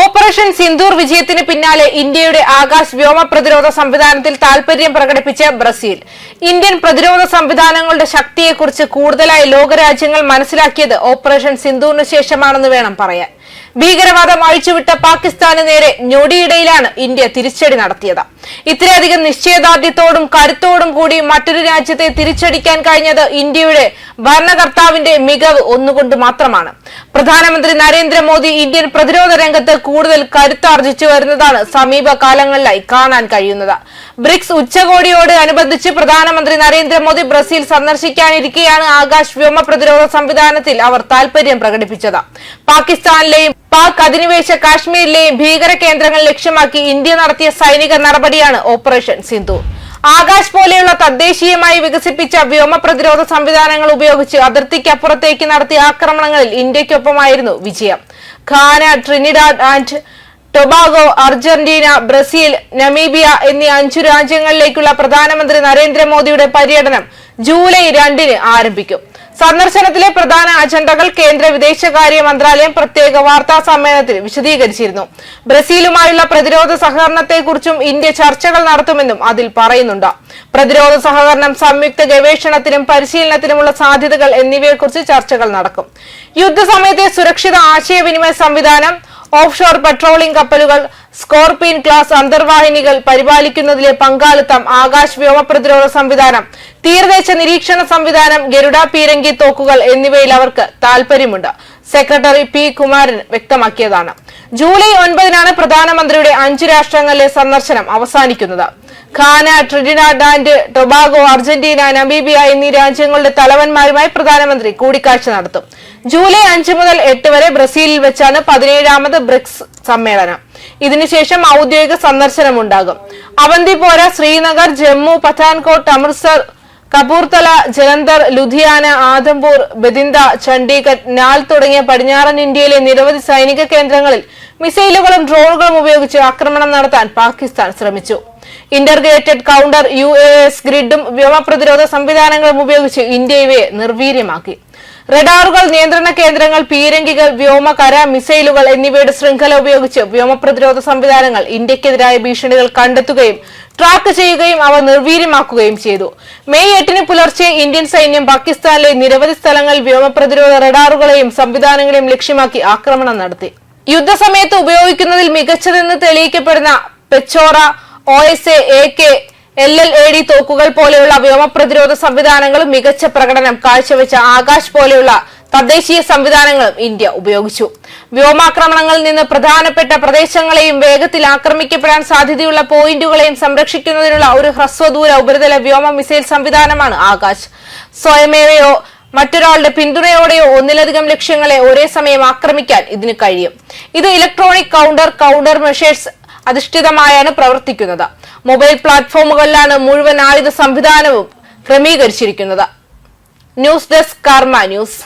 Operation Sindoor വിജയത്തിന് പിന്നാലെ ഇന്ത്യയുടെ ആകാശ് വ്യോമ പ്രതിരോധ സംവിധാനത്തിൽ താൽപര്യം പ്രകടിപ്പിച്ച ബ്രസീൽ. ഇന്ത്യൻ പ്രതിരോധ സംവിധാനങ്ങളുടെ ശക്തിയെക്കുറിച്ച് കൂടുതലായി ലോകരാജ്യങ്ങൾ മനസ്സിലാക്കിയത് ഓപ്പറേഷൻ സിന്ദൂറിന് ശേഷമാണെന്ന് വേണം പറയാൻ. ഭീകരവാദം അഴിച്ചുവിട്ട പാകിസ്ഥാന് നേരെ ഞൊടിയിടയിലാണ് ഇന്ത്യ തിരിച്ചടി നടത്തിയത്. ഇത്രയധികം നിശ്ചയദാർഢ്യത്തോടും കരുത്തോടും കൂടി മറ്റൊരു രാജ്യത്തെ തിരിച്ചടിക്കാൻ കഴിഞ്ഞത് ഇന്ത്യയുടെ ഭരണകർത്താവിന്റെ മികവ് ഒന്നുകൊണ്ട് മാത്രമാണ്. പ്രധാനമന്ത്രി നരേന്ദ്രമോദി ഇന്ത്യൻ പ്രതിരോധ രംഗത്ത് കൂടുതൽ കരുത്താർജിച്ചു വരുന്നതാണ് സമീപ കാലങ്ങളിലായി കാണാൻ കഴിയുന്നത്. ബ്രിക്സ് ഉച്ചകോടിയോട് അനുബന്ധിച്ച് പ്രധാനമന്ത്രി നരേന്ദ്രമോദി ബ്രസീൽ സന്ദർശിക്കാനിരിക്കെയാണ് ആകാശ് വ്യോമ പ്രതിരോധ സംവിധാനത്തിൽ അവർ താൽപര്യം പ്രകടിപ്പിച്ചത്. പാകിസ്ഥാനിലെയും പാക് അധിനിവേശ കാശ്മീരിലെയും ഭീകര കേന്ദ്രങ്ങൾ ലക്ഷ്യമാക്കി ഇന്ത്യ നടത്തിയ സൈനിക നടപടിയാണ് ഓപ്പറേഷൻ സിന്ധു. ആകാശ് പോലെയുള്ള തദ്ദേശീയമായി വികസിപ്പിച്ച വ്യോമ പ്രതിരോധ സംവിധാനങ്ങൾ ഉപയോഗിച്ച് അതിർത്തിക്കപ്പുറത്തേക്ക് നടത്തിയ ആക്രമണങ്ങളിൽ ഇന്ത്യക്കൊപ്പമായിരുന്നു വിജയം. Ghana Trinidad and Tobago Argentina Brazil Namibia എന്നീ അഞ്ചു രാജ്യങ്ങളിലേക്കുള്ള പ്രധാനമന്ത്രി നരേന്ദ്രമോദിയുടെ പര്യടനം ജൂലൈ രണ്ടിന് ആരംഭിക്കും. സന്ദർശനത്തിലെ പ്രധാന അജണ്ടകൾ കേന്ദ്ര വിദേശകാര്യ മന്ത്രാലയം പ്രത്യേക വാർത്താ സമ്മേളനത്തിൽ വിശദീകരിച്ചിരുന്നു. ബ്രസീലുമായുള്ള പ്രതിരോധ സഹകരണത്തെക്കുറിച്ചും ഇന്ത്യ ചർച്ചകൾ നടത്തുമെന്നും അതിൽ പറയുന്നുണ്ട്. പ്രതിരോധ സഹകരണം സംയുക്ത ഗവേഷണത്തിനും പരിശീലനത്തിനുമുള്ള സാധ്യതകൾ എന്നിവയെക്കുറിച്ച് ചർച്ചകൾ നടക്കും. യുദ്ധസമയത്തെ സുരക്ഷിത ആശയവിനിമയ സംവിധാനം ഓഫ് ഷോർ പട്രോളിംഗ് കപ്പലുകൾ സ്കോർപിയൻ ക്ലാസ് അന്തർവാഹിനികൾ പരിപാലിക്കുന്നതിലെ പങ്കാളിത്തം ആകാശ് വ്യോമ പ്രതിരോധ സംവിധാനം തീരദേശ നിരീക്ഷണ സംവിധാനം ഗരുഡ പീരങ്കി തോക്കുകൾ എന്നിവയിൽ അവർക്ക് താൽപര്യമുണ്ട്. സെക്രട്ടറി പി കുമാരൻ വ്യക്തമാക്കിയതാണ്. ജൂലൈ ഒൻപതിനാണ് പ്രധാനമന്ത്രിയുടെ അഞ്ച് രാഷ്ട്രങ്ങളിലെ സന്ദർശനം അവസാനിക്കുന്നത്. Ghana Trinidad and Tobago Argentina Namibia എന്നീ രാജ്യങ്ങളുടെ തലവന്മാരുമായി പ്രധാനമന്ത്രി കൂടിക്കാഴ്ച നടത്തും. ജൂലൈ അഞ്ച് മുതൽ എട്ട് വരെ ബ്രസീലിൽ വെച്ചാണ് പതിനേഴാമത് ബ്രിക്സ് സമ്മേളനം. ഇതിനുശേഷം ഔദ്യോഗിക സന്ദർശനമുണ്ടാകും. അവന്തിപോര ശ്രീനഗർ ജമ്മു പത്താൻകോട്ട് അമൃത്സർ കപൂർത്തല ജലന്ധർ ലുധിയാന ആദംപൂർ ബദിന്ദ ചണ്ഡീഗഡ് നാൽ തുടങ്ങിയ പടിഞ്ഞാറൻ ഇന്ത്യയിലെ നിരവധി സൈനിക കേന്ദ്രങ്ങളിൽ മിസൈലുകളും ഡ്രോണുകളും ഉപയോഗിച്ച് ആക്രമണം നടത്താൻ പാകിസ്ഥാൻ ശ്രമിച്ചു. ഇന്റർഗ്രേറ്റഡ് കൗണ്ടർ യു എസ് ഗ്രിഡും വ്യോമപ്രതിരോധ സംവിധാനങ്ങളും ഉപയോഗിച്ച് ഇന്ത്യയെ നിർവീര്യമാക്കി. റഡാറുകൾ നിയന്ത്രണ കേന്ദ്രങ്ങൾ പീരങ്കികൾ വ്യോമകര മിസൈലുകൾ എന്നിവയുടെ ശൃംഖല ഉപയോഗിച്ച് വ്യോമപ്രതിരോധ സംവിധാനങ്ങൾ ഇന്ത്യക്കെതിരായ ഭീഷണികൾ കണ്ടെത്തുകയും ട്രാക്ക് ചെയ്യുകയും അവ നിർവീര്യമാക്കുകയും ചെയ്തു. മെയ് എട്ടിന് പുലർച്ചെ ഇന്ത്യൻ സൈന്യം പാകിസ്ഥാനിലെ നിരവധി സ്ഥലങ്ങൾ വ്യോമപ്രതിരോധ റഡാറുകളെയും സംവിധാനങ്ങളെയും ലക്ഷ്യമാക്കി ആക്രമണം നടത്തി. യുദ്ധസമയത്ത് ഉപയോഗിക്കുന്നതിൽ മികച്ചതെന്ന് തെളിയിക്കപ്പെടുന്ന Pechora O S A K L L A D തോക്കുകൾ പോലെയുള്ള വ്യോമ പ്രതിരോധ സംവിധാനങ്ങളും മികച്ച പ്രകടനം കാഴ്ചവെച്ച ആകാശ് പോലെയുള്ള തദ്ദേശീയ സംവിധാനങ്ങളും ഇന്ത്യ ഉപയോഗിച്ചു. വ്യോമാക്രമണങ്ങളിൽ നിന്ന് പ്രധാനപ്പെട്ട പ്രദേശങ്ങളെയും വേഗത്തിൽ ആക്രമിക്കപ്പെടാൻ സാധ്യതയുള്ള പോയിന്റുകളെയും സംരക്ഷിക്കുന്നതിനുള്ള ഒരു ഹ്രസ്വദൂര ഉപരിതല വ്യോമ മിസൈൽ സംവിധാനമാണ് ആകാശ്. സ്വയമേവയോ മറ്റൊരാളുടെ പിന്തുണയോടെയോ ഒന്നിലധികം ലക്ഷ്യങ്ങളെ ഒരേ സമയം ആക്രമിക്കാൻ ഇതിന് കഴിയും. ഇത് ഇലക്ട്രോണിക് കൗണ്ടർ കൗണ്ടർ മെഷേഴ്സ് അധിഷ്ഠിതമായാണ് പ്രവർത്തിക്കുന്നത്. മൊബൈൽ പ്ലാറ്റ്ഫോമുകളിലാണ് മുഴുവൻ ആയുധ സംവിധാനവും ക്രമീകരിച്ചിരിക്കുന്നത്. News desk Karma news.